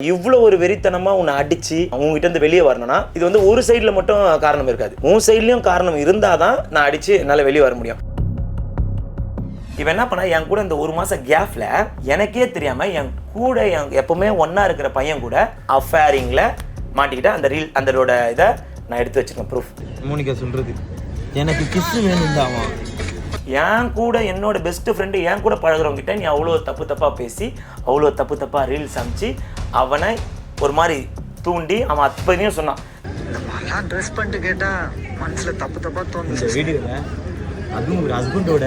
இவ்வளோ ஒரு வெறித்தனமாக உன்னை அடித்து அவங்ககிட்ட இருந்து வெளியே வரணும்னா இது வந்து ஒரு சைடில் மட்டும் காரணம் இருக்காது. உன் சைட்லேயும் காரணம் இருந்தால் தான் நான் அடித்து என்னால் வெளியே வர முடியும். இவன் என்ன பண்ணா என் கூட இந்த ஒரு மாதம் கேஃபில் எனக்கே தெரியாமல் என் கூட என் எப்போவுமே ஒன்றா இருக்கிற பையன் கூட அஃபேரிங்கில் மாட்டிக்கிட்ட அந்த ரீல் அதோட இதை நான் எடுத்து வச்சிருக்கேன் ப்ரூஃப் மோனிகா சொல்கிறது எனக்கு கிஸ் தான் என் கூட என்னோட பெஸ்ட் ஃப்ரெண்டு என் கூட பழகுறவங்க கிட்ட நீ அவ்வளோ தப்பு தப்பாக பேசி அவ்வளோ தப்பு தப்பாக ரீல்ஸ் அமிச்சு அவனை ஒரு மாதிரி தூண்டி அவன் அப்பதையும் சொன்னான். இந்த மாதிரிலாம் ட்ரெஸ் பண்ணிட்டு கேட்டா மனசுல தப்பு தப்பா இந்த தோணுது வீடியோவில் அதுவும் ஒரு ஹஸ்பண்டோட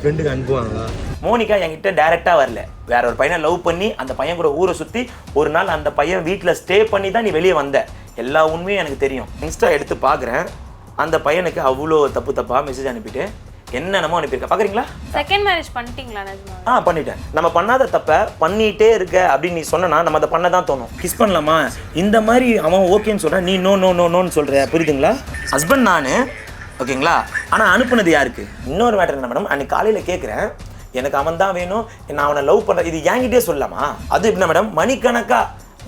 ஃப்ரெண்டுக்கு அனுப்புவாங்களா மோனிகா என்கிட்ட டைரெக்டாக வரல. வேற ஒரு பையனை லவ் பண்ணி அந்த பையன் கூட ஊரை சுற்றி ஒரு நாள் அந்த பையன் வீட்டில் ஸ்டே பண்ணி தான் நீ வெளியே வந்த. எல்லா உண்மையும் எனக்கு தெரியும். இன்ஸ்டா எடுத்து பார்க்குறேன் அந்த பையனுக்கு அவ்வளோ தப்பு தப்பாக மெசேஜ் அனுப்பிட்டு என்னென்னமோ அனுப்பியிருக்கேன். பார்க்குறீங்களா? செகண்ட் மேரேஜ் பண்ணிட்டீங்களா நிஜமா? ஆ பண்ணிட்டேன். நம்ம பண்ணாத தப்ப பண்ணிட்டே இருக்க அப்படின்னு நீ சொன்னா நம்ம அதை பண்ண தான் தோணும். கிஸ் பண்ணலாமா? இந்த மாதிரி அவன் ஓகேன்னு சொல்றான் நீ நோ நோ நோ நோன்னு சொல்ற புரியுதுங்களா? ஹஸ்பண்ட் நான் ஓகேங்களா ஆனால் அனுப்புனது யாருக்கு? இன்னொரு மேட்டர் என்ன மேடம் அன்னைக்கு காலையில் கேட்குறேன் எனக்கு அவன் தான் வேணும். நான் அவனை லவ் பண்ணுறேன் இது என்கிட்டயே சொல்லலாமா? அது என்ன மேடம் மணிக்கணக்கா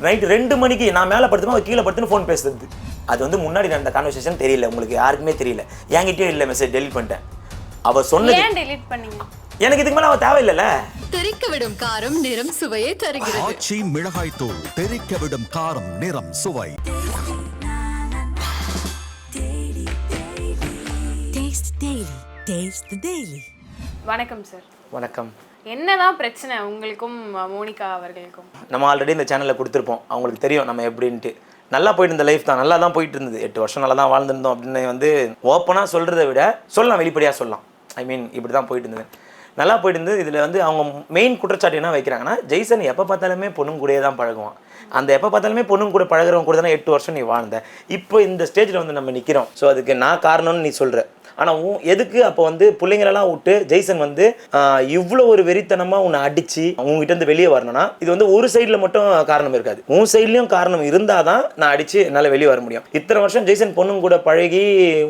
நைட் ரெண்டு மணிக்கு நான் மேலே படுத்துமா அவன் கீழே படுத்துன்னு ஃபோன் பேசுறது? அது வந்து முன்னாடி நடந்த கான்வர்சேஷன் தெரியல. உங்களுக்கு யாருக்குமே தெரியல. என்கிட்டயும் இல்லை மெசேஜ் டெலிட் பண்ணிட்டேன். அவ சொன்னது. ஏன் delete பண்ணீங்க? எனக்கு இதுக்கு மேலே அவ தேவையில்லைல்ல. தெறிக்க விடும் காரம் நிறம் சுவையை தருகிறது. ஆச்சி மிளகாய் தூள் தெறிக்க விடும் காரம் நிறம் சுவை. Taste Daily. Taste the Daily. வணக்கம் சார் வணக்கம். என்னதான் பிரச்சனை உங்களுக்கும் மோனிகா அவர்களுக்கும்? நம்ம ஆல்ரெடி இந்த சேனலில் கொடுத்துருப்போம். அவங்களுக்கு தெரியும் நம்ம எப்படின்ட்டு. நல்லா போயிட்டு இருந்த லைஃப் தான். நல்லா தான் போயிட்டு இருந்தது. எட்டு வருஷம் நல்லா தான் வாழ்ந்திருந்தோம் அப்படின்னு வந்து ஓப்பனாக சொல்கிறத விட சொல்லலாம் வெளிப்படையாக சொல்லலாம். ஐ மீன் இப்படி தான் போயிட்டு இருந்தது நல்லா போயிட்டு இருந்தது இதில் வந்து அவங்க மெயின் குற்றச்சாட்டு என்ன வைக்கிறாங்கன்னா ஜெய்சன் எப்போ பார்த்தாலுமே பொண்ணுங்க கூடயே தான் பழகுவான். அந்த எப்போ பார்த்தாலுமே பொண்ணுங்க கூட பழகுறவங்க கூட தானே எட்டு வருஷம் நீ வாழ்ந்த. இப்போ இந்த ஸ்டேஜில் வந்து நம்ம நிற்கிறோம் ஸோ அதுக்கு நான் காரணம்னு நீ சொல்கிற ஆனால் உன் எதுக்கு அப்போ வந்து பிள்ளைங்களெல்லாம் விட்டு ஜெய்சன் வந்து இவ்வளோ ஒரு வெறித்தனமாக உன்னை அடித்து உங்ககிட்ட இருந்து வெளியே வரணும்னா இது வந்து ஒரு சைடில் மட்டும் காரணம் இருக்காது. உன் சைட்லேயும் காரணம் இருந்தால் தான் நான் அடித்து என்னால் வெளியே வர முடியும். இத்தனை வருஷம் ஜெய்சன் பொண்ணுங்க கூட பழகி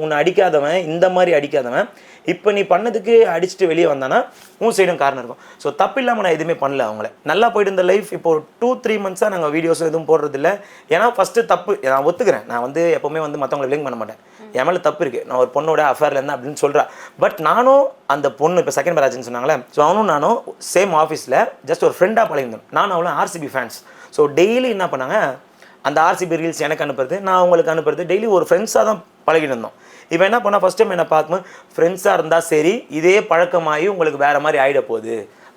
உன்னை அடிக்காதவன் இந்த மாதிரி அடிக்காதவன். இப்போ நீ பண்ணதுக்கு அடிச்சுட்டு வெளியே வந்தானா உன் சைடும் காரணம் இருக்கும். ஸோ தப்பு இல்லாமல் நான் எதுவுமே பண்ணல அவங்கள. நல்லா போயிட்டு இருந்த லைஃப் இப்போ டூ த்ரீ மந்த்ஸாக நாங்கள் வீடியோஸ் எதுவும் போடுறதில்ல. ஏன்னா ஃபஸ்ட்டு தப்பு நான் ஒத்துக்கிறேன். நான் வந்து எப்போவுமே வந்து மற்றவங்களை லிங்க் பண்ண மாட்டேன். என் மேலே தப்பு இருக்குது நான் ஒரு பொண்ணோட அஃபேரில் இருந்தேன் அப்படின்னு சொல்கிறா பட் நானும் அந்த பொண்ணு இப்போ செகண்ட் மேரேஜ்னு சொன்னாங்களே ஸோ அவனும் நானும் சேம் ஆஃபீஸில் ஜஸ்ட் ஒரு ஃப்ரெண்டாக பழகிருந்தோம் நானும் அவளும் ஆர்சிபி ஃபேன்ஸ் ஸோ டெய்லி என்ன பண்ணாங்க? அந்த ஆர்சிபி ரீல்ஸ் எனக்கு அனுப்புறது நான் அவங்களுக்கு அனுப்புறது டெய்லி ஒரு ஃப்ரெண்ட்ஸாக தான் பழகிட்டு இருந்தோம். இவன் என்ன பண்ணால் ஃபஸ்ட் டைம் என்ன பார்க்கும்போது ஃப்ரெண்ட்ஸாக இருந்தால் சரி இதே பழக்கமாகி உங்களுக்கு வேறு மாதிரி ஆகிட போகுது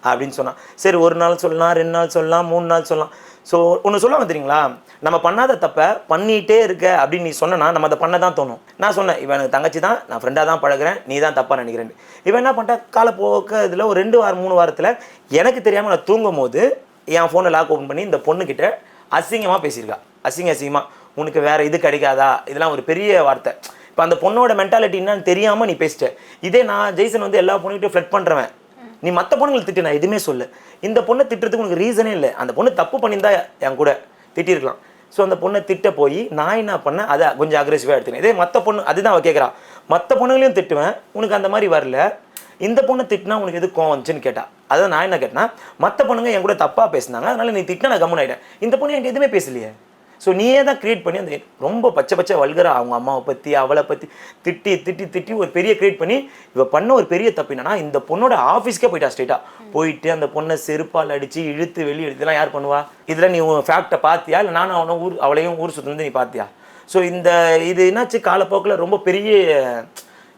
அப்படின்னு சொன்னான். சரி ஒரு நாள் சொல்லலாம் ரெண்டு நாள் சொல்லலாம் மூணு நாள் சொல்லலாம். ஸோ ஒன்று சொல்லுவாங்க தெரியுங்களா? நம்ம பண்ணாத தப்பை பண்ணிகிட்டே இருக்க அப்படின்னு நீ சொன்னா நம்ம அதை பண்ண தான் தோணும். நான் சொன்னேன் இவன் எனக்கு தங்கச்சி தான் நான் ஃப்ரெண்டாக தான் பழகுறேன் நீ தான் தப்பாக நினைக்கிறேன். இவன் என்ன பண்ணிட்டேன் காலப்போக்க இதில் ஒரு ரெண்டு வாரம் மூணு வாரத்தில் எனக்கு தெரியாமல் நான் தூங்கும் போது என் ஃபோனை லாக் ஓப்பன் பண்ணி இந்த பொண்ணுக்கிட்ட அசிங்கமாக பேசியிருக்கா. அசிங்க அசிங்கமாக உனக்கு வேறு இது கிடைக்காதா? இதெல்லாம் ஒரு பெரிய வார்த்தை. இப்போ அந்த பொண்ணோட மென்டாலிட்டி என்னன்னு தெரியாமல் நீ பேசிட்ட. இதே நான் ஜெய்சன் வந்து எல்லா பொண்ணுக்கிட்டையும் ஃப்ளட் பண்ணுறவன் நீ மற்ற பொண்ணுங்களை திட்டு நான் எதுவுமே சொல்லு இந்த பொண்ணை திட்டுறதுக்கு உனக்கு ரீசனே இல்லை. அந்த பொண்ணு தப்பு பண்ணியிருந்தா என் கூட திட்டிருக்கலாம் ஸோ அந்த பொண்ணை திட்ட போய் நான் என்ன பண்ணேன்? அதை கொஞ்சம் அக்ரெசிவாக எடுத்துனேன் இதே மற்ற பொண்ணு அதுதான் அவள் கேட்குறான் மற்ற பொண்ணுங்களையும் திட்டுவேன். உனக்கு அந்த மாதிரி வரல. இந்த பொண்ணை திட்டினா உனக்கு எது கோவம் வந்துச்சுன்னு கேட்டா. அதான் நான் என்ன கேட்டேன்னா மற்ற பொண்ணுங்க என் கூட தப்பாக பேசினாங்க. அதனால நீ திட்டினா நான் கம்முன் ஆகிட்டேன் இந்த பொண்ணு என்கிட்ட எதுவுமே பேசலையே. ஸோ நீயே தான் கிரியேட் பண்ணி அந்த ரொம்ப பச்சை பச்சை வல்கரா அவங்க அம்மாவை பற்றி அவளை பற்றி திட்டி திட்டி திட்டி ஒரு பெரிய கிரியேட் பண்ணி இவ பண்ண ஒரு பெரிய தப்பு என்னன்னா இந்த பொண்ணோட ஆஃபீஸ்க்கே போயிட்டா ஸ்ட்ரைட்டாக போயிட்டு அந்த பொண்ணை செருப்பால் அடித்து இழுத்து வெளியே இதெல்லாம் யார் பண்ணுவா? இதில் நீ ஃபேக்டை பார்த்தியா இல்லை நானும் அவனை ஊர் அவளையும் ஊர் சுற்றுனது நீ பார்த்தியா ஸோ இந்த இது என்னாச்சு? காலப்போக்கில் ரொம்ப பெரிய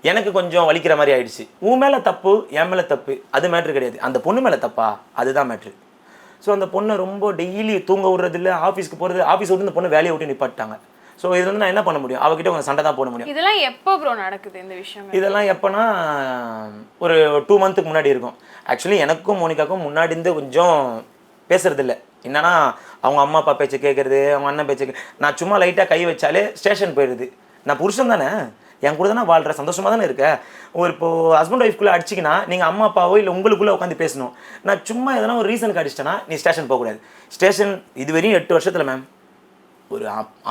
எனக்கு கொஞ்சம் வலிக்கிற மாதிரி ஆயிடுச்சு. உன் மேலே தப்பு என் மேலே தப்பு அது மேட்ரு கிடையாது. அந்த பொண்ணு மேலே தப்பா? அதுதான் மேட்ரு ஸோ அந்த பொண்ணை ரொம்ப டெய்லி தூங்க விடுறது இல்லை ஆஃபீஸ்க்கு போகிறது ஆஃபீஸ் விட்டு இந்த பொண்ணை வேலையை விட்டு நிப்பாட்டாங்க ஸோ இது வந்து நான் என்ன பண்ண முடியும்? அவகிட்ட உங்க சண்டை தான் போட முடியும். இதெல்லாம் எப்போ ப்ரோ நடக்குது இந்த விஷயங்கள்? இதெல்லாம் எப்போனா ஒரு டூ மந்த்துக்கு முன்னாடி இருக்கும். ஆக்சுவலி எனக்கும் மோனிகாக்கும் முன்னாடி இருந்து கொஞ்சம் பேசுறது இல்லை என்னன்னா அவங்க அம்மா அப்பா பேச்சை கேட்குறது அவங்க அண்ணன் பேச்சை நான் சும்மா லைட்டாக கை வச்சாலே ஸ்டேஷன் போயிடுது. நான் புருஷன் தானே? என் கூட தானே வாழ்கிற சந்தோஷமாக தானே இருக்க? ஒரு இப்போ ஹஸ்பண்ட் ஒய்ஃப்குள்ளே அடிச்சிக்கினா நீங்கள் அம்மா அப்பாவோ இல்லை உங்களுக்குள்ளே உட்காந்து பேசணும். நான் சும்மா எதனா ஒரு ரீசனுக்கு அடிச்சிட்டேன்னா நீ ஸ்டேஷன் போகக்கூடாது. ஸ்டேஷன் இது வரையும் எட்டு வருஷத்தில் மேம் ஒரு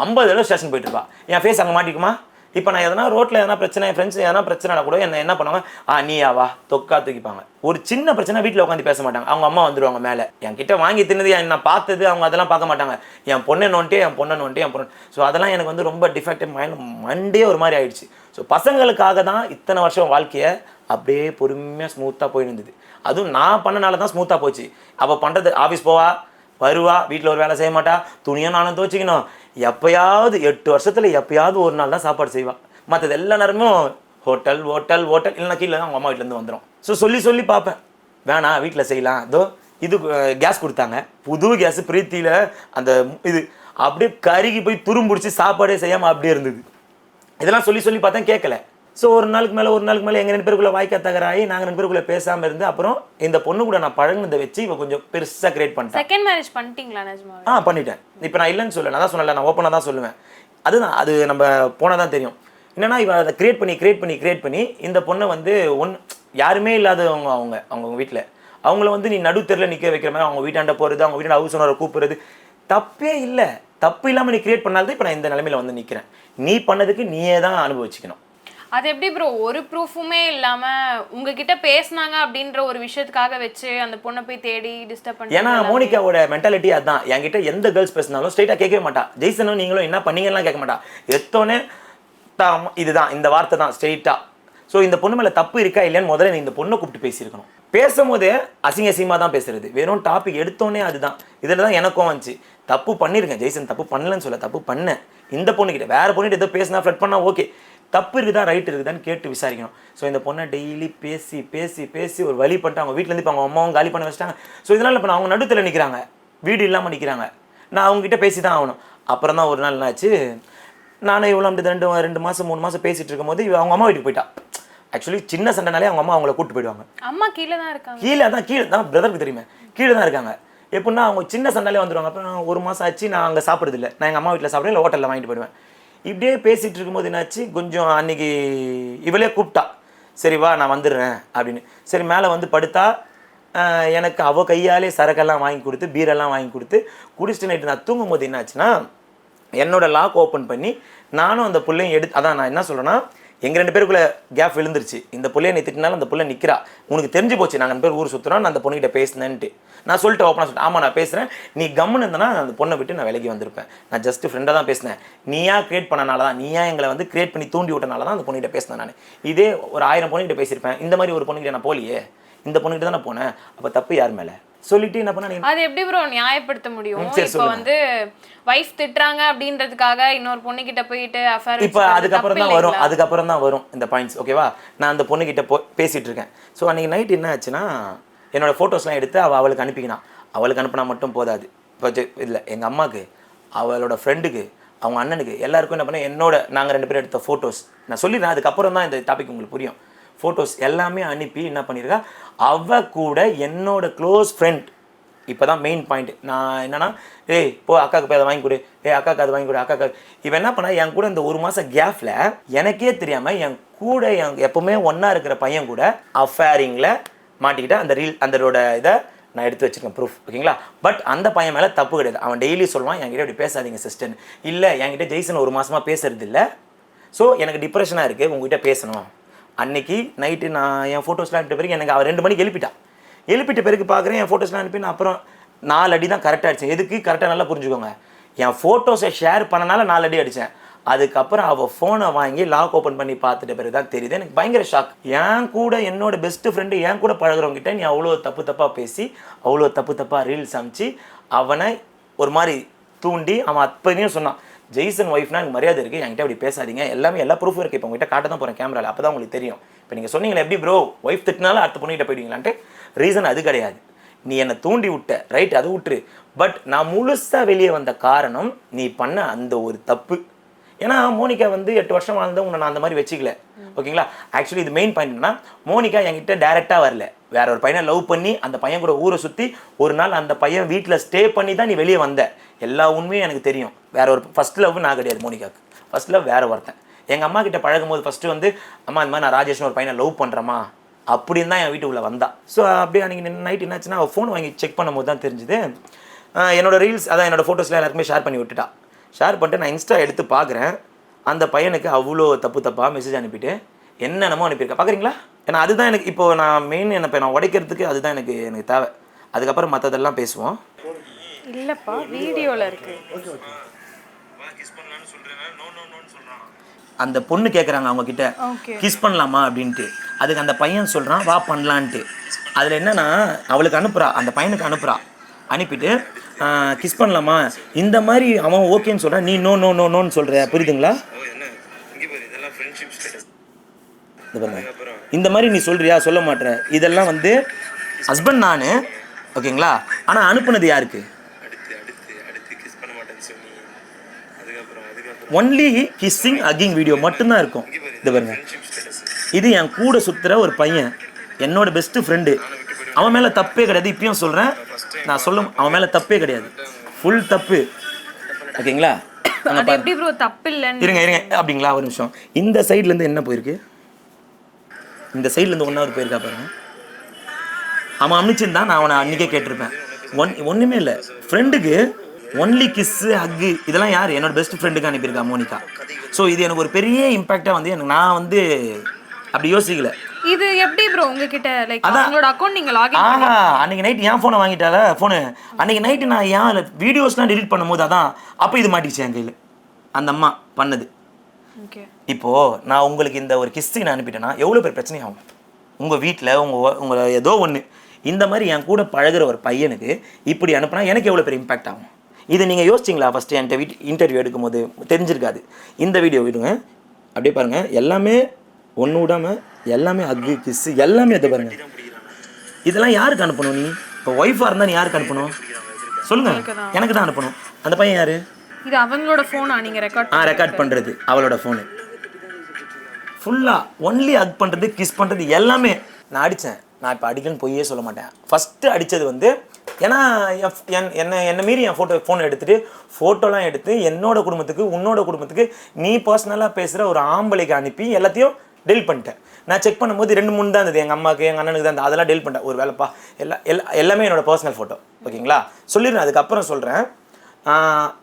ஐம்பது தடவை ஸ்டேஷன் போயிட்டுருப்பா என் ஃபேஸ் அங்கே மாட்டிக்குமா? இப்போ நான் எதனா ரோட்டில் எதனா பிரச்சனை என் ஃப்ரெண்ட்ஸ் எதனா பிரச்சனை கூட என்ன என்ன பண்ணுவாங்க? ஆ நீயா வா. தொக்கா தூக்கிப்பாங்க. ஒரு சின்ன பிரச்சனை வீட்டில் உட்காந்து பேச மாட்டாங்க. அவங்க அம்மா வந்துடுவாங்க மேலே. என் கிட்ட வாங்கி தின்னது என் நான் பார்த்தது அவங்க அதெல்லாம் பார்க்க மாட்டாங்க. என் பொண்ணை நோன்ட்டே என் பொண்ணை நோண்டே என் பொண்ணு. ஸோ அதெல்லாம் எனக்கு வந்து ரொம்ப டிஃபெக்டிவ் மைண்ட் மண்டே ஒரு மாதிரி ஆயிடுச்சு. ஸோ பசங்களுக்காக தான் இத்தனை வருஷம் வாழ்க்கையை அப்படியே பொறுமையாக ஸ்மூத்தாக போய் இருந்தது. அதுவும் நான் பண்ணனால தான் ஸ்மூத்தாக போச்சு. அவள் பண்ணுறது ஆஃபீஸ் போவா வருவா வீட்டில் ஒரு வேலை செய்ய மாட்டா துணியும் நானும் துவச்சிக்கணும் எப்பயாவது எட்டு வருஷத்தில் எப்பயாவது ஒரு நாள் தான் சாப்பாடு செய்வான் மற்றது எல்லா நேரமும் ஹோட்டல் ஹோட்டல் ஹோட்டல் இல்லைனா கீழே தான் அவங்க அம்மா வீட்டிலேருந்து வந்துடும் ஸோ சொல்லி சொல்லி பார்ப்பேன். வேணாம் வீட்டில் செய்யலாம். இதோ இது கேஸ் கொடுத்தாங்க. புது கேஸ் பிரீத்தியில் அந்த இது அப்படியே கருகி போய் துரும்பிடிச்சி சாப்பாடே செய்யாமல் அப்படியே இருந்தது. இதெல்லாம் சொல்லி சொல்லி பார்த்தேன் கேட்கல ஸோ ஒரு நாளுக்கு மேலே ஒரு நாளுக்கு மேலே எங்கள் ரெண்டு பேருக்குள்ள வாய்க்கா தகராகி நாங்கள் ரெண்டு பேருக்குள்ள பேசாமல் இருந்து அப்புறம் இந்த பொண்ணு கூட நான் பழகுனதை வச்சு இவ கொஞ்சம் பெருசாக கிரியேட் பண்ணிட்டேன் செகண்ட் மேரேஜ் பண்ணிட்டீங்களா ஆ பண்ணிட்டேன். இப்போ நான் இல்லைன்னு சொல்ல நான் தான் சொன்னல நான் ஓப்பனாக தான் சொல்லுவேன். அதுதான் அது நம்ம போனால் தான் தெரியும். என்னன்னா இவ அதை கிரியேட் பண்ணி கிரியேட் பண்ணி கிரியேட் பண்ணி இந்த பொண்ணை வந்து ஒன் யாருமே இல்லாதவங்க அவங்க அவங்க வீட்டில் அவங்கள வந்து நீ நடுத்தெருல நிற்க வைக்கிற மாதிரி அவங்க வீட்டாண்ட போகிறது அவங்க வீட்டாண்ட ஹவுஸ் ஓனரை கூப்பிடுறது தப்பே இல்லை. தப்பு இல்லாமல் நீ கிரியேட் பண்ணால்தான் இப்போ நான் இந்த நிலமையில வந்து நிற்கிறேன் நீ பண்ணதுக்கு நீயே தான் அனுபவிச்சுக்கணும். அது எப்படி ப்ரோ ஒரு ப்ரூஃபுமே இல்லாம உங்ககிட்ட பேசுனாங்க அப்படின்ற ஒரு விஷயத்துக்காக வச்சு அந்த பொண்ணை போய் தேடி டிஸ்டர்ப் பண்ணி ஏன்னா மோனிகாவோட மென்டாலிட்டி அதான். என்கிட்ட எந்த கேர்ள்ஸ் பேசினாலும் ஸ்ட்ரைட்டாக கேட்கவே மாட்டா. ஜெய்சனும் நீங்களும் என்ன பண்ணீங்கலாம் கேட்க மாட்டா. எத்தோன்னே தாம் இதுதான். இந்த வார்த்தை தான். ஸ்ட்ரெயிட்டாக ஸோ இந்த பொண்ணு மேலே தப்பு இருக்கா இல்லையான்னு முதல்ல நீ இந்த பொண்ணை கூப்பிட்டு பேசியிருக்கணும். பேசும்போதே அசிங்க அசிங்கமாக தான் பேசுறது. வெறும் டாபிக் எடுத்தோன்னே அதுதான். இதில் தான் எனக்கும் வந்துச்சு. தப்பு பண்ணியிருக்கேன் ஜெய்சன் தப்பு பண்ணலன்னு சொல்ல தப்பு பண்ணேன் இந்த பொண்ணுக்கிட்ட வேற பொண்ணுகிட்ட ஏதோ பேசினா ஃப்ளட் பண்ணா ஓகே தப்பு இருக்குதா ரைட் இருக்குதான்னு கேட்டு விசாரிக்கணும். ஸோ இந்த பொண்ணை டெய்லி பேசி பேசி பேசி ஒரு வழி பண்ணிட்டு அவங்க வீட்டிலேருந்து இப்போ அவங்க அம்மாவும் காலி பண்ண வச்சிட்டாங்க. ஸோ இதனால் இப்போ அவங்க நடுத்தில் நிற்கிறாங்க வீடு இல்லாமல் நிற்கிறாங்க நான் அவங்ககிட்ட பேசி தான் ஆகணும். அப்புறம் தான் ஒரு நாள் என்னாச்சு? நானும் இவ்வளோ அப்படி ரெண்டு ரெண்டு மாதம் மூணு மாதம் பேசிட்டு இருக்கும்போது அவங்க அம்மா வீட்டுக்கு போயிட்டா. ஆக்சுவலி சின்ன சண்டைனாலே அவங்க அம்மா அவங்கள கூப்பிட்டு போயிடுவாங்க. அம்மா கீழே தான் இருக்காங்க. கீழே தான் கீழே தான் பிரதருக்கு தெரியுமே. கீழே தான் இருக்காங்க. எப்படின்னா அவங்க சின்ன சண்டையிலே வந்துடுவாங்க அப்புறம் நான் ஒரு மாதம் ஆச்சு நான் அங்கே சாப்பிட்றது இல்லை. நான் எங்கள் அம்மா வீட்டில் சாப்பிடுவேன் இல்லை ஹோட்டலில் வாங்கிட்டு போயிடுவேன். இப்படியே பேசிகிட்டு இருக்கும்போது என்னாச்சு? கொஞ்சம் அன்னைக்கு இவளே கூப்பிட்டா. சரி வா நான் வந்துடுறேன் அப்படின்னு. சரி மேலே வந்து படுத்தா எனக்கு அவள் கையாலே சரக்கெல்லாம் வாங்கி கொடுத்து பீரெல்லாம் வாங்கி கொடுத்து குடிச்சிட்டு நைட்டு நான் தூங்கும் போது என்னாச்சுன்னா என்னோடய லாக் ஓப்பன் பண்ணி நானும் அந்த பிள்ளையும் எடுத்து அதான் நான் என்ன சொல்கிறேன்னா எங்கள் ரெண்டு பேருக்குள்ளே கேப் விழுந்துருச்சு. இந்த பிள்ளைய நீ திட்டினாலும் அந்த பிள்ளை நிற்கிறா உனக்கு தெரிஞ்சு போச்சு நாங்கள் ரெண்டு பேர் ஊர் சுற்றுறோம் நான் அந்த பொண்ணுகிட்ட பேசினேன்ட்டு. நான் சொல்லிட்டு ஓப்பனாக சொல்லிட்டேன் ஆமாம் நான் பேசுகிறேன் நீ கம்முன்னு இருந்தனா அந்த பொண்ணை விட்டு நான் விலகி வந்திருப்பேன். நான் ஜஸ்ட் ஃப்ரெண்டாக தான் பேசினேன். நீயா கிரியேட் பண்ணனால தான் நீயா எங்களை வந்து கிரியேட் பண்ணி தூண்டி விட்டனால தான் அந்த பொண்ணுகிட்ட பேசினேன் நான். இதே ஒரு ஆயிரம் பொண்ணுகிட்ட பேசியிருப்பேன். இந்த மாதிரி ஒரு பொண்ணுகிட்ட நான் போலியே இந்த பொண்ணுகிட்ட தான் நான் போனேன். அப்போ தப்பு யார் மேலே? சொல்லிட்டு என்ன பண்ண அது எப்படி ப்ரோ நியாயப்படுத்த முடியும்? இப்போ. வந்து வைஃப் திட்டுறாங்க அப்படின்றதுக்காக இன்னொரு பொண்ணு கிட்ட போயிட்டு அஃபேர் இப்போ அதுக்கப்புறம் தான் வரும் அதுக்கப்புறம் தான் வரும் இந்த பாயிண்ட்ஸ் ஓகேவா நான் அந்த பொண்ணுகிட்ட போ பேசிகிட்டு இருக்கேன். ஸோ அன்றைக்கி நைட் என்ன ஆச்சுன்னா என்னோட ஃபோட்டோஸ்லாம் எடுத்து அவள் அவளுக்கு அனுப்பிக்கினான் அவளுக்கு அனுப்பினா மட்டும் போதாது. இப்போ இல்லை எங்கள் அம்மாவுக்கு அவளோட ஃப்ரெண்டுக்கு அவங்க அண்ணனுக்கு எல்லாருக்கும் என்ன பண்ண என்னோட நாங்கள் ரெண்டு பேரும் எடுத்த ஃபோட்டோஸ் நான் சொல்லிடுறேன் அதுக்கப்புறம் தான் இந்த டாபிக் உங்களுக்கு புரியும். ஃபோட்டோஸ் எல்லாமே அனுப்பி என்ன பண்ணியிருக்கா அவ கூட என்னோட க்ளோஸ் ஃப்ரெண்ட் இப்போ தான் மெயின் பாயிண்ட் நான் என்னன்னா ஏய் போ அக்காவுக்கு போய் அதை வாங்கி கொடு. ஏ அக்காவுக்கு அதை வாங்கி கொடு அக்காவுக்கு இவன் என்ன பண்ணா என் கூட இந்த ஒரு மாதம் கேஃபில் எனக்கே தெரியாமல் என் கூட என் எப்போவுமே ஒன்றா இருக்கிற பையன் கூட அஃபேரிங்கில் மாட்டிக்கிட்ட அந்த ரீல் அந்தரோட இதை நான் எடுத்து வச்சிருக்கேன் ப்ரூஃப் ஓகேங்களா பட் அந்த பையன் மேலே தப்பு கிடையாது. அவன் டெய்லி சொல்லுவான் என்கிட்ட இப்படி பேசாதீங்க சிஸ்டன் இல்லை என்கிட்ட ஜெய்சன் ஒரு மாதமாக பேசுறது இல்லை. ஸோ எனக்கு டிப்ரெஷனாக இருக்குது உங்ககிட்ட பேசணும். அன்னைக்கு நைட்டு நான் என் ஃபோட்டோஸ்லாம் அனுப்பிட்ட பிறகு எனக்கு அவள் ரெண்டு மணிக்கு எழுப்பிட்டான் எழுப்பிட்ட பிறகு பார்க்குறேன் என் ஃபோட்டோஸ்லாம் அனுப்பி நான் அப்புறம் நாலு அடி தான் கரெக்டாக அடித்தேன் எதுக்கு? கரெக்டாக நல்லா புரிஞ்சுக்கோங்க. என் ஃபோட்டோஸை ஷேர் பண்ணனால நாலு அடி அடித்தேன் அதுக்கப்புறம் அவள் ஃபோனை வாங்கி லாக் ஓப்பன் பண்ணி பார்த்துட்ட பிறகு தான் தெரியுது. எனக்கு பயங்கர ஷாக் என் கூட என்னோட பெஸ்ட் ஃப்ரெண்டு என் கூட பழகிறவங்கிட்ட நீ அவ்வளோ தப்பு தப்பாக பேசி அவ்வளோ தப்பு தப்பாக ரீல்ஸ் அமைச்சு அவனை ஒரு மாதிரி தூண்டி அவன் அப்பதையும் சொன்னான். ஜெய்சன் ஒய்ஃப்னா எனக்கு மரியாதை இருக்குது என்கிட்ட அப்படி பேசாதீங்க. எல்லாமே எல்லா ப்ரூஃபும் இருக்குது இப்போ உங்ககிட்ட காட்ட தான் போகிறேன் கேமராவில் அப்போ தான் உங்களுக்கு தெரியும். இப்போ நீங்கள் சொன்னீங்களே எப்படி ப்ரோ ஒய்ஃப் திட்டினாலும் அடுத்த பொண்ணுகிட்ட போயிடுவீங்களான்ட்டு ரீசன் அது கிடையாது. நீ என்னை தூண்டி விட்ட. ரைட் அது விட்டுரு பட் நான் முழுசாக வெளியே வந்த காரணம் நீ பண்ண அந்த ஒரு தப்பு. ஏன்னா மோனிகா வந்து எட்டு வருஷம் வாழ்ந்த உன்னை நான் அந்த மாதிரி வச்சுக்கல. ஓகேங்களா? ஆக்சுவலி இது மெயின் பாயிண்ட் என்னன்னா மோனிகா என்கிட்ட டேரெக்டாக வரல. வேற ஒரு பையனை லவ் பண்ணி அந்த பையன் கூட ஊரை சுற்றி ஒரு நாள் அந்த பையன் வீட்டில் ஸ்டே பண்ணி தான் நீ வெளியே வந்த. எல்லா உண்மையும் எனக்கு தெரியும். வேற ஒரு ஃபர்ஸ்ட் லவ் நான் கிடையாது மோனிகாக்கு. ஃபர்ஸ்ட் லவ் வேற ஒருத்தன். எங்கள் அம்மா கிட்ட பழகும் போது ஃபஸ்ட்டு வந்து அம்மா இந்த மாதிரி நான் ராஜேஷ்னு ஒரு பையனை லவ் பண்ணுறேம்மா அப்படின்னு தான் என் வீட்டுக்குள்ளே வந்தா. ஸோ அப்படியே அன்றைக்கி நைட் என்னாச்சுன்னா அவள் ஃபோன் வாங்கி செக் பண்ணும்போது தான் தெரிஞ்சுது என்னோடய ரீல்ஸ் அதான் என்னோடய ஃபோட்டோஸ்லாம் எல்லாருக்குமே ஷேர் பண்ணி விட்டுட்டா. ஷேர் பண்ணிட்டு நான் இன்ஸ்டா எடுத்து பார்க்குறேன் அந்த பையனுக்கு அவ்வளோ தப்பு தப்பாக மெசேஜ் அனுப்பிட்டு என்னென்னமோ அனுப்பியிருக்கேன் பார்க்குறீங்களா ஏன்னா அதுதான் எனக்கு இப்போ நான் மெயின் என்ன இப்போ நான் உடைக்கிறதுக்கு அதுதான் எனக்கு எனக்கு தேவை. அதுக்கப்புறம் மற்றதெல்லாம் பேசுவோம். இல்லப்பா வீடியோல இருக்கு. அந்த பொண்ணு கேட்குறாங்க அவங்க கிட்ட. கிஸ் பண்ணலாமா? அப்படின்ட்டு. அதுக்கு அந்த பையன் சொல்கிறான் வா பண்ணலான்ட்டு. அதில் என்னன்னா அவளுக்கு அனுப்புறா அந்த பையனுக்கு அனுப்புறா. அனுப்பிட்டு கிஸ் பண்ணலாமா? இந்த மாதிரி அவன் ஓகேன்னு சொல்கிறான் நீ நோ நோ நோ நோன்னு சொல்கிற புரியுதுங்களா. இந்த மாதிரி நீ சொல்றியா? சொல்ல மாட்ற. இதெல்லாம் வந்து ஹஸ்பண்ட் நான் ஓகேங்களா ஆனால் அனுப்புனது யாருக்கு? ஒன்லி கிஸ்ஸிங் அக்கிங் வீடியோ மட்டும்தான் இருக்கும். இது பாருங்க. இது என் கூட சுத்துற ஒரு பையன். என்னோட பெஸ்ட் ஃப்ரெண்டு அவன் மேலே தப்பே கிடையாது. இப்பயும் சொல்கிறேன் நான் சொல்ல அவன் மேலே தப்பே கிடையாது. ஃபுல் தப்பு. ஓகேங்களா? தப்பு இல்லைன்னு? இருங்க இருங்க. அப்படிங்களா? ஒரு நிமிஷம். இந்த சைட்லேருந்து என்ன போயிருக்கு? இந்த சைட்லேருந்து ஒன்றாவது போயிருக்கா பாருங்க. அவன் அனுப்பிச்சிருந்தா நான் அவனை அன்றைக்கே கேட்டிருப்பேன். ஒன் ஒன்றுமே இல்லை. ஃப்ரெண்டுக்கு ஒன்லி கிஸ்ஸு ஹக்கு இதெல்லாம் யார்? என்னோட பெஸ்ட் ஃப்ரெண்டுக்கு அனுப்பியிருக்கா மோனிகா. ஸோ இது எனக்கு ஒரு பெரிய இம்பேக்டாக வந்து எனக்கு நான் வந்து அப்படி யோசிக்கல. இது எப்படி ப்ரோ உங்ககிட்ட? லைக் அதான். உங்களோட அக்கௌண்ட் நீங்க லாகின் ஆஹா அன்னைக்கு நைட் என் ஃபோனை வாங்கிட்டால ஃபோனு அன்னைக்கு நைட்டு நான் ஏன் வீடியோஸ்லாம் delete பண்ணும்போது அதான் அப்போ இது மாட்டிச்சு என் கையில். அந்த அம்மா பண்ணது. ஓகே இப்போது நான் உங்களுக்கு இந்த ஒரு கிஸ்ஸுக்கு நான் அனுப்பிட்டேன்னா எவ்வளோ பேர் பிரச்சனை ஆகும்? உங்கள் வீட்டில் உங்கள் உங்களை ஏதோ ஒன்று இந்த மாதிரி என் கூட பழகுற ஒரு பையனுக்கு இப்படி அனுப்புனா எனக்கு எவ்வளோ பெரிய இம்பாக்ட் ஆகும்? இது நீங்கள் யோசிச்சிங்களா? ஃபஸ்ட்டு என்கிட்ட வீட் இன்டர்வியூ எடுக்கும்போது தெரிஞ்சிருக்காது. இந்த வீடியோ விடுங்க. அப்படியே பாருங்கள் எல்லாமே ஒன்று விடாமல் எல்லாமே அக்கு கிஸ்ஸு எல்லாமே அதை பாருங்கள் இதெல்லாம் யாருக்கு அனுப்பணும் நீ? இப்போ ஒய்ஃபாக இருந்தால் நீ யாருக்கு அனுப்பணும்? சொல்லுங்கள் எனக்கு தான் அனுப்பணும். அந்த பையன் யார்? இது அவங்களோட போனா நீங்க ரெக்கார்ட் ஆ ரெக்கார்ட் பண்ணுறது அவளோட ஃபோனு ஃபுல்லாக ஒன்லி ஹக் பண்ணுறது கிஸ் பண்ணுறது எல்லாமே. நான் அடித்தேன் நான் இப்போ அடிக்கணும்னு பொய்யே சொல்ல மாட்டேன். ஃபஸ்ட்டு அடித்தது வந்து ஏன்னா என் என் என்னை என்னை மீறி என் ஃபோட்டோ ஃபோன் எடுத்துகிட்டு ஃபோட்டோலாம் எடுத்து என்னோட குடும்பத்துக்கு உன்னோட குடும்பத்துக்கு நீ பர்சனலாக பேசுகிற ஒரு ஆம்பளைக்கு அனுப்பி எல்லாத்தையும் டெல் பண்ணிட்டேன். நான் செக் பண்ணும்போது ரெண்டு மூணு தான் இருந்தது. எங்கள் அம்மாவுக்கு எங்கள் அண்ணனுக்கு தான் இருந்தது. அதெல்லாம் டெல் பண்ணிட்டேன். ஒரு வேலைப்பா. எல்லா எல்லா எல்லாமே என்னோடய பர்சனல் ஃபோட்டோ ஓகேங்களா? சொல்லிடுறேன். அதுக்கப்புறம் சொல்கிறேன்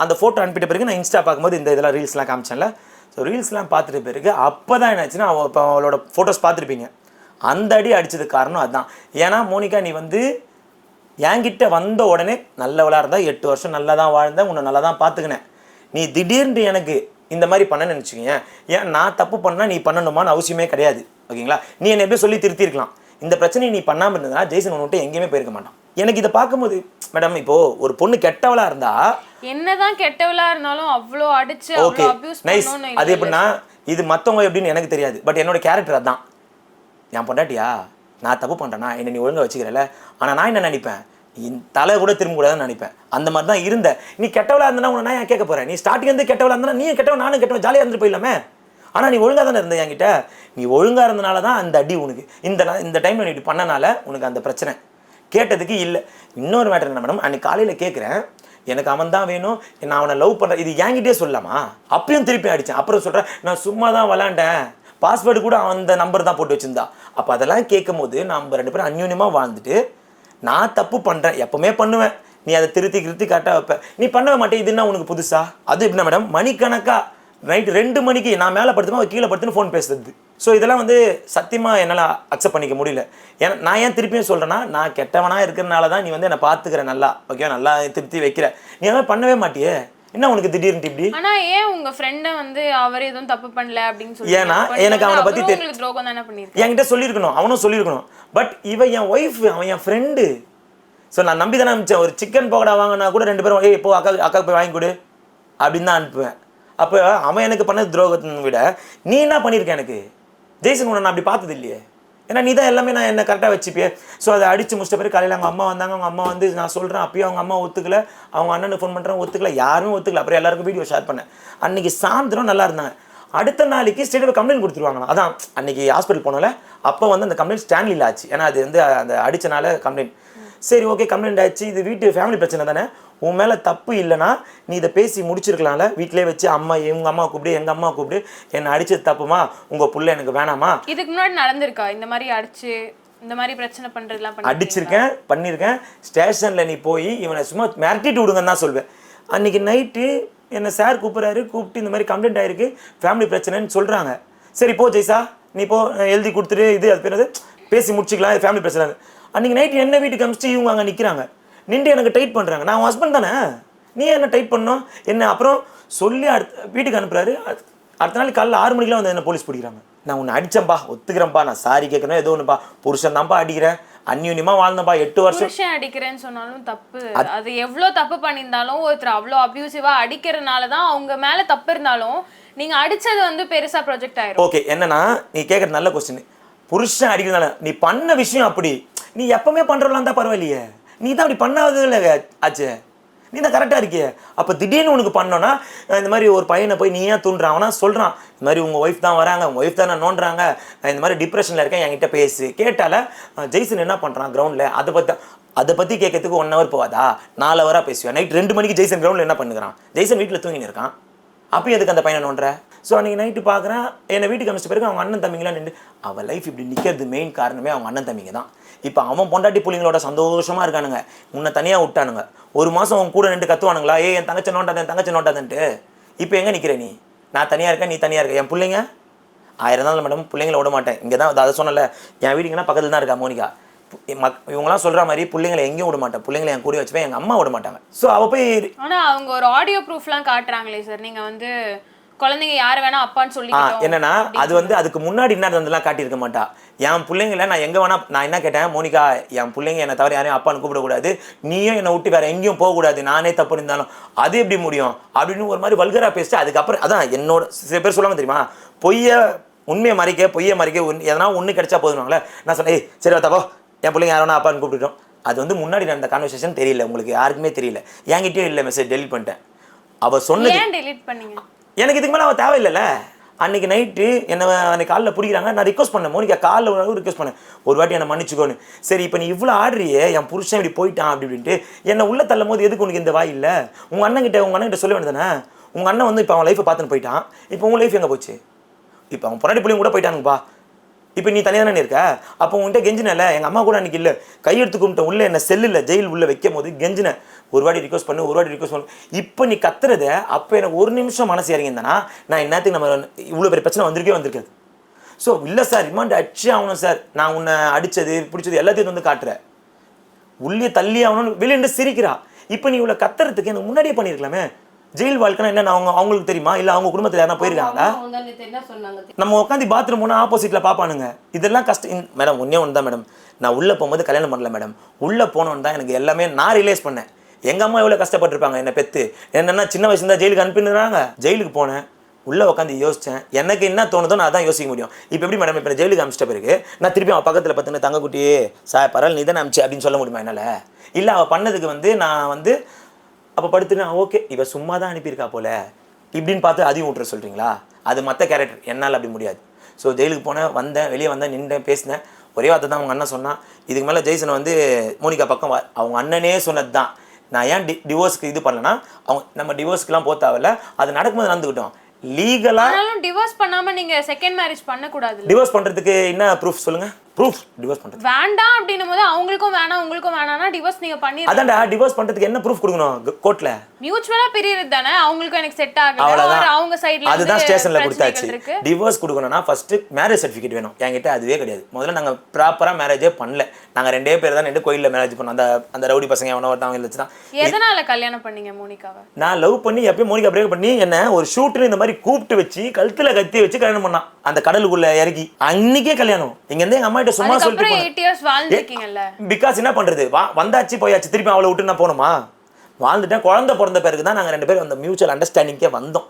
அந்த ஃபோட்டோ அனுப்பிட்ட பிறகு நான் இன்ஸ்டா பார்க்கும்போது இந்த இதெல்லாம் ரீல்ஸ்லாம் காமிச்சேன்ல. ஸோ ரீல்ஸ்லாம் பார்த்துட்டு பிறகு அப்போ தான் என்னாச்சுன்னா அவள் இப்போ அவளோட ஃபோட்டோஸ் பார்த்துருப்பீங்க. அந்த அடி அடிச்சதுக்கு காரணம் அதுதான் ஏன்னா மோனிகா நீ வந்து என்கிட்ட வந்த உடனே நல்லவளாக இருந்தால் எட்டு வருஷம் நல்லா தான் வாழ்ந்தேன் உன்னை நல்லா தான் பார்த்துக்கினேன் நீ திடீர்னு எனக்கு இந்த மாதிரி பண்ண நினச்சிக்கங்க. ஏன் நான் தப்பு பண்ணால் நீ பண்ணணுமான்னு அவசியமே கிடையாது. ஓகேங்களா? நீ என்னை எப்படியும் சொல்லி திருத்திருக்கலாம். இந்த பிரச்சனையை நீ பண்ணாமல் இருந்ததுனா ஜெய்சன் உன்னை விட்டு எங்கேயுமே போயிருக்க மாட்டான். எனக்கு இதை பார்க்கும்போது மேடம் இப்போது ஒரு பொண்ணு கெட்டவளாக இருந்தால் என்னதான் கெட்டவளா இருந்தாலும் அவ்வளோ அடிச்சு ஓகே நைஸ். அது எப்படின்னா இது மற்றவங்க எப்படின்னு எனக்கு தெரியாது. பட் என்னோட கேரக்டர் அதான். என் பொண்டாட்டியா? நான் தப்பு பண்ணுறேன்னா என்னை நீ ஒழுங்காக வச்சுக்கிறல ஆனால் நான் என்ன நினைப்பேன்? இந்த தலை கூட திரும்ப கூடாதுன்னு நினைப்பேன். அந்த மாதிரி தான் இருந்த. நீ கெட்டவளாக இருந்தா உன்னை நான் ஏன் கேட்க போகிறேன் நீ ஸ்டார்டிங் வந்து கெட்டவளா இருந்தா நீ கெட்டவன் நானும் கெட்டவன் ஜாலியாக இருந்துட்டு போயிடலாமே? ஆனால் நீ ஒழுங்காக தானே இருந்த என்கிட்ட? நீ ஒழுங்காக இருந்தனால தான் அந்த அடி உனக்கு. இந்த இந்த டைமில் நீ இப்படி பண்ணனால உனக்கு அந்த பிரச்சனை. கேட்டதுக்கு இல்லை. இன்னொரு மேட்டர் என்ன மேடம் அன்னைக்கு காலையில் கேட்குறேன் எனக்கு அவன் தான் வேணும். நான் அவனை லவ் பண்ணுறேன் இது என்கிட்டயே சொல்லலாமா? அப்பயும் திருப்பி அடித்தேன் அப்புறம் சொல்கிறேன் நான் சும்மா தான் விளாண்டேன். பாஸ்வேர்டு கூட அந்த நம்பர் தான் போட்டு வச்சிருந்தா. அப்போ அதெல்லாம் கேட்கும் போது நம்ம ரெண்டு பேரும் அந்யூன்யமாக வாழ்ந்துட்டு நான் தப்பு பண்ணுறேன் எப்போவுமே பண்ணுவேன். நீ அதை திருத்தி திருத்தி கரெக்டாக வைப்ப. நீ பண்ணவே மாட்டேன் இது என்ன உனக்கு புதுசா? அது எப்படின்னா மேடம் மணிக்கணக்காக நைட் ரெண்டு மணிக்கு நான் மேலே படுத்துமா கீழே படுத்துன்னு ஃபோன் பேசுறது. ஸோ இதெல்லாம் வந்து சத்தியமாக என்னால் அக்செப்ட் பண்ணிக்க முடியல. ஏன்னா நான் ஏன் திருப்பியும் சொல்கிறேன்னா நான் கெட்டவனாக இருக்கிறனால தான் நீ வந்து என்னை பார்த்துக்கிற நல்லா. ஓகே நல்லா திருத்தி வைக்கிற. நீ அதெல்லாம் பண்ணவே மாட்டியே. என்ன உனக்கு திடீர்னு இப்படி? ஆனா ஏன் உங்க ஃப்ரெண்டை வந்து அவர் எதுவும் தப்பு பண்ணல அப்படின்னு சொல்லி ஏன்னா, எனக்கு அவனை பத்தி அவரும் தெரி- உங்களுக்கு துரோகம் தானே பண்ணிருக்காரு என்கிட்ட சொல்லியிருக்கணும் அவனும் சொல்லியிருக்கணும். பட் இவன் என் ஒய்ஃப் அவன் என் ஃப்ரெண்டு ஸோ நான் நம்பி தானே அனுப்பிச்சேன் ஒரு சிக்கன் பக்கோடா வாங்கினா கூட ரெண்டு பேரும் ஏய் போ அக்கா அக்காவுக்கு போய் வாங்கி கொடு. அப்படின்னு தான் அனுப்புவேன். அப்போ அவன் எனக்கு பண்ண துரோகத்தை விட நீ என்ன பண்ணியிருக்க எனக்கு? ஜெய்சன் உன்னை நான் அப்படி பார்த்தது இல்லையே. ஏன்னா நீ தான் எல்லாமே நான் என்ன கரெக்டாக வச்சுப்பியே. ஸோ அதை அடித்து முடிச்ச பிறகு காலையில் அவங்க அம்மா வந்தாங்க. அவங்க அம்மா வந்து நான் சொல்கிறேன் அப்பயும் அவங்க அம்மா ஒத்துக்கல. அவங்க அண்ணனுக்கு ஃபோன் பண்ணுறேன் ஒத்துக்கல. யாருமே ஒத்துக்கல. அப்புறம் எல்லாருக்கும் வீடியோ ஷேர் பண்ணேன். அன்னைக்கு சாயந்தரம் நல்லா இருந்தாங்க. அடுத்த நாளைக்கு ஸ்டேட்டில் கம்ப்ளைண்ட் கொடுத்துருவாங்களா அதான் அன்னைக்கு ஹாஸ்பிட்டல் போனோம்ல. அப்போ வந்து அந்த கம்ப்ளைண்ட் ஸ்டான்லியில் ஆச்சு. ஏன்னா அது வந்து அந்த அடித்தனால கம்ப்ளைண்ட் சரி ஓகே கம்ப்ளைண்ட் ஆச்சு. இது வீட்டு ஃபேமிலி பிரச்சனை தானே. உன் மேலே தப்பு இல்லைன்னா நீ இதை பேசி முடிச்சிருக்கலாம்ல? வீட்டிலே வச்சு அம்மா இவங்க அம்மா கூப்பிடு எங்கள் அம்மா கூப்பிடு. என்னை அடிச்சது தப்புமா? உங்கள் புள்ள எனக்கு வேணாமா? இதுக்கு முன்னாடி நடந்திருக்கா? இந்த மாதிரி அடிச்சு இந்த மாதிரி பிரச்சனை பண்றதுலாம் பண்ணி அடிச்சிருக்கேன் பண்ணியிருக்கேன் ஸ்டேஷனில் நீ போய் இவனை சும்மா மிரட்டிட்டு விடுங்கன்னு தான் சொல்வேன். அன்னைக்கு நைட்டு என்னை சார் கூப்பிட்றாரு கூப்பிட்டு இந்த மாதிரி கம்ப்ளைண்ட் ஆயிருக்கு. ஃபேமிலி பிரச்சனைன்னு சொல்கிறாங்க சரி போ ஜெய்சா. நீ போ எழுதி கொடுத்துட்டு இது அது பேர்? பேசி முடிச்சுக்கலாம் இது ஃபேமிலி பிரச்சனை. அன்றைக்கி நைட் என்ன வீட்டுக்கு அமிச்சிட்டு இவங்க அங்கே நிற்கிறாங்க நின்று எனக்கு டைட் பண்ணுறாங்க நான் ஹஸ்பண்ட் தானே? நீ என்ன டைட் பண்ணோம் என்ன அப்புறம் சொல்லி அடுத்த வீட்டுக்கு அனுப்புறாரு. அடுத்த- நாள் காலைல ஆறு மணிக்கெலாம் வந்து என்ன போலீஸ் பிடிக்கிறாங்க. நான் உன்னை அடிச்சேன்ப்பா ஒத்துக்கிறேன்ப்பா நான் சாரி கேட்கணும் ஏதோ ஒன்றுப்பா புருஷன் தான்ப்பா அடிக்கிறேன். அந்யூன்யமாக வாழ்ந்தப்பா எட்டு வருஷம். புருஷன் அடிக்கிறேன்னு சொன்னாலும் தப்பு. அது எவ்வளோ தப்பு பண்ணியிருந்தாலும் ஒருத்தர் அவ்வளோ அப்யூசிவா அடிக்கிறனால தான் அவங்க மேல தப்பு இருந்தாலும் நீங்க அடிச்சது வந்து பெருசா ப்ரொஜெக்ட் ஆயிரும். ஓகே என்னன்னா நீ கேட்குற நல்ல கொஸ்டின் புருஷன் அடிக்கிறதுனால நீ பண்ண விஷயம் அப்படி. நீ எப்பவுமே பண்றவலாம் தான் பரவாயில்லையே. நீ தான் அப்படி பண்ணாதது இல்லை ஆச்சு. நீ தான் கரெக்டாக இருக்கிய. அப்போ திடீர்னு உனக்கு பண்ணோன்னா இந்த மாதிரி ஒரு பையனை போய் நீ ஏன் தூண்டுறான். அவனா சொல்கிறான் இந்த மாதிரி உங்கள் ஒய்ஃப் தான் வராங்க உங்கள் ஒய்ஃப் தான் நோண்டுறாங்க. நான் இந்த மாதிரி டிப்ரெஷனில் இருக்கேன் என்கிட்ட பேசு. கேட்டால ஜெய்சன் என்ன பண்ணுறான் கிரவுண்டில் அதை பற்றி அதை பற்றி கேட்கறதுக்கு ஒன் ஹவர் போகாதா? நாலு ஹவராக பேசுவேன் நைட் ரெண்டு மணிக்கு ஜெய்சன் கிரவுண்டில் என்ன பண்ணுறான் ஜெய்சன் வீட்டில் தூங்கின்னு இருக்கான். அப்போ எதுக்கு அந்த பையனை நோண்டுற? ஸோ அன்றைக்கி நைட்டு பார்க்குறேன் என்னை வீட்டுக்கு அமைச்ச பிறகு அவங்க அண்ணன் தம்பிங்களாம் நின்று அவள் லைஃப் இப்படி நிற்கிறது மெயின் காரணமே அவங்க அண்ணன் தம்பிங்க தான். இப்போ அவன் பொண்டாட்டி புள்ளிங்களோட சந்தோஷமாக இருக்கானுங்க. உன்னை தனியாக விட்டானுங்க. ஒரு மாதம் அவன் கூட நின்று கத்துவானுங்களா? ஏ என் தங்கச்சி நோண்டாத என் தங்கச்சி நோண்டாதன்ட்டு. இப்போ எங்கே நிற்கிற நீ? நான் தனியாக இருக்கேன் நீ தனியாக இருக்க. என் பிள்ளைங்க? ஆயிரம் நாள் மேடம் பிள்ளைங்கள விட மாட்டேன். இங்கே தான் அதை சொன்னல என் வீடுங்கன்னா பக்கத்தில் தான் இருக்கா மோனிகா? மக் இவங்களாம் சொல்கிற மாதிரி பிள்ளைங்களை எங்கேயும் விட மாட்டேன். பிள்ளைங்களை என் கூட வச்சுப்பேன் எங்கள் அம்மா விட மாட்டாங்க. ஸோ அவள் போய் ஆனால் அவங்க ஒரு ஆடியோ ப்ரூஃப்லாம் காட்டுறாங்களே சார் நீங்கள் வந்து குழந்தைங்க யார் வேணா அப்பான்னு சொல்லிக்கிட்டோம் என்னன்னா அது வந்து அதுக்கு முன்னாடி என்ன இருந்ததுலாம் காட்டியிருக்க மாட்டா. என் பிள்ளைங்கள நான் எங்கே வேணா நான் என்ன கேட்டேன் மோனிகா என் பிள்ளைங்க என்னை தவிர யாரையும் அப்பான்னு கூப்பிடக்கூடாது. நீயும் என்னை விட்டு வேற எங்கேயும் போகக்கூடாது. நானே தப்பு இருந்தாலும் அது எப்படி முடியும்? அப்படின்னு ஒரு மாதிரி வல்கரா பேசிட்டு அதுக்கப்புறம் அதான் என்னோட சில பேர் சொல்லுவாங்க தெரியுமா? பொய்ய உண்மையை மறைக்க பொய்யை மறைக்க எதனா ஒன்று கிடைச்சா போதுவாங்களே நான் சொன்னேன் ஏய் சரி தப்போ. என் பிள்ளைங்க யாரும் அப்பான்னு கூப்பிட்டுட்டோம் அது வந்து முன்னாடி நடந்த கான்வர்சேஷன் தெரியல உங்களுக்கு யாருக்குமே தெரியல. என்கிட்டயும் இல்லை மெசேஜ் டெலிட் பண்ணிட்டேன். அவ சொன்னது ஏன் டெலீட் பண்ணீங்க? எனக்கு இதுக்கு மேலே அவன் தேவையில்லைல்ல. அன்னைக்கு நைட்டு என்னை அன்னைக்கு காலில் பிடிக்கிறாங்க. நான் ரிக்வஸ்ட் பண்ணேன் மோனிகா காலில் ஒரு ரிக்வஸ்ட் பண்ணேன் ஒரு வாட்டி என்னை மன்னிச்சுக்கோன்னு. சரி இப்போ நீ இவ்வளோ ஆடுறியே என் புருஷன் இப்படி போயிட்டான் அப்படி அப்படின்ட்டு என்னை உள்ள தள்ளும் போது எதுக்கு உனக்கு இந்த வாய் இல்லை? உங்கள் அண்ணன்கிட்ட உங்கள் அண்ணன்கிட்ட சொல்ல வேண்டியதானே உங்கள் அண்ணன் வந்து இப்போ அவன் லைஃப்பை பார்த்துன்னு போயிட்டான். இப்போ உங்கள் லைஃப் எங்கே போச்சு? இப்போ அவன் பொன்னாடி பிள்ளைங்க கூட போயிட்டானுங்கப்பா இப்போ நீ தனியாக தானே இருக்க? அப்போ உன்கிட்ட கெஞ்சினல எங்கள் அம்மா கூட அன்றைக்கி இல்லை. கையெடுத்து கும்பிட்ட உள்ளே என்ன செல்லில் ஜெயில் உள்ளே வைக்கும் போது கெஞ்சினேன். ஒரு வாட்டி ரிக்வஸ்ட் பண்ணு ஒரு வாட்டி ரிக்வஸ்ட் பண்ணு. இப்போ நீ கத்துறத அப்போ எனக்கு ஒரு நிமிஷம் மனசு இறங்கியிருந்தேன்னா நான் என்னத்துக்கு நம்ம இவ்வளோ பெரிய பிரச்சனை வந்திருக்கே வந்திருக்காது. ஸோ இல்லை சார் ரிமாண்ட் அடிச்சே ஆகணும் சார். நான் உன்னை அடித்தது பிடிச்சது எல்லாத்தையும் வந்து காட்டுறேன். உள்ளே தள்ளி ஆகணும்னு வெளியிட்டு சிரிக்கிறா. இப்போ நீ இவ்வளோ கத்துறதுக்கு எனக்கு முன்னாடியே பண்ணியிருக்கலாமே. ஜெயில் வாழ்க்கைனா என்ன அவங்க அவங்களுக்கு தெரியுமா? இல்லை அவங்க குடும்பத்தில் யாரா போயிருக்காங்களா? நம்ம உட்காந்து பாத்ரூம் போனால் ஆப்போசிட்டில் பார்ப்பானுங்க இதெல்லாம் கஷ்டம் மேடம் ஒன்றே ஒன்று தான் மேடம் நான் உள்ளே போகும்போது கல்யாணம் பண்ணல மேடம் உள்ளே போனோன்னு தான் எனக்கு எல்லாமே நான் ரியலைஸ் பண்ணேன். எங்கள் அம்மா எவ்வளோ கஷ்டப்பட்டிருப்பாங்க? என்னை பெற்று என்னென்னா சின்ன வயசுல ஜெயிலுக்கு அனுப்பிடுறாங்க ஜெயிலுக்கு போனேன். உள்ளே உட்காந்து யோசித்தேன் எனக்கு என்ன தோணுதோ நான் அதான் யோசிக்க முடியும். இப்போ எப்படி மேடம் இப்போ ஜெயிலுக்கு அமிச்சிட்ட பிறகு நான் திருப்பி அவன் பக்கத்தில் பார்த்துன்னு தங்கக்குட்டி சார் பரவாயில்ல நீ தானே அமிச்சு அப்படின்னு சொல்ல முடியுமா என்னால்? இல்லை அவள் பண்ணதுக்கு வந்து நான் வந்து அப்போ படுத்துனா ஓகே இவள் சும்மா தான் அனுப்பியிருக்கா போல. இப்படின்னு பார்த்து அதையும் விட்டுற சொல்கிறீங்களா அது மற்ற கேரக்டர் என்னால் அப்படி முடியாது. ஸோ ஜெயிலுக்கு போனேன் வந்தேன் வெளியே வந்தேன் நின்றேன் பேசினேன். ஒரே வார்த்தை தான் அவங்க அண்ணன் சொன்னான். இதுக்கு மேலே ஜெய்சன் வந்து மோனிகா பக்கம் வா- அவங்க அண்ணனே சொன்னது தான் நான் ஏன் டி டிவோர்ஸ்க்கு இது பண்ணலன்னா அவங்க நம்ம டிவோர்ஸ்க்குலாம் போக தேவையில்ல. அது நடக்கும்போது நடந்துக்கிட்டோம். லீகலாக டிவோர்ஸ் பண்ணாம நீங்க செகண்ட் மேரேஜ் பண்ண கூடாது டிவோர்ஸ் பண்ணுறதுக்கு என்ன ப்ரூஃப் சொல்லுங்கள் ப்ரூஃப் டிவோர்ஸ் பண்ணுறது வேண்டாம் அப்படின்னும் போது அவங்களுக்கும் வேணாம் உங்களுக்கும் வேணாம்னா டிவோர்ஸ் நீங்க பண்ணி அதான்டா டிவோர்ஸ் பண்ணுறதுக்கு என்ன ப்ரூஃப் கொடுக்கணும்? கோர்ட்டில் மியூச்சுவலா பிரியறது தானே அவங்களுக்கும் எனக்கு செட் ஆகல. அவங்க சைடுல அதுதான் ஸ்டேஷன்ல கொடுத்தாச்சு. டிவோர்ஸ் கொடுக்கணும்னா ஃபர்ஸ்ட் மேரேஜ் சர்டிஃபிகேட் வேணும். என்கிட்ட அதுவே கிடையாது. முதல்ல நாங்க ப்ராப்பரா மேரேஜே பண்ணல. நாங்க ரெண்டே பேர் தான் ரெண்டு கோயில்ல மேரேஜ் பண்ணோம். அந்த அந்த ரவுடி பசங்க எவனோ ஒருத்தவங்க வச்சு தான் எதனால கல்யாணம் பண்ணீங்க மோனிகாவை? நான் லவ் பண்ணி எப்பயும் மோனிகா பிரேக் பண்ணி என்ன ஒரு ஷூட்னு இந்த மாதிரி கூப்பிட்டு வச்சு கழுத்துல கத்தி வச்சு கல்யாணம் பண்ணான். அந்த கடலுக்குள்ள இறக்கி அன்னைக்கே கல்யாணம். இங்க இருந்து எங்க அம்மா கிட்ட சும்மா சொல்லிட்டு. எயிட் இயர்ஸ் வாழ்ந்துருக்கீங்கல்ல பிகாஸ் என்ன பண்றது? வா வந்தாச்சு போயாச்சு திருப்பி அவளை விட்டு நான் போகணுமா? வாழ்ந்துட்டேன் குழந்தை பிறந்த பிறகு தான் நாங்கள் ரெண்டு பேரும் அந்த மியூச்சுவல் அண்டர்ஸ்டாண்டிங்கே வந்தோம்.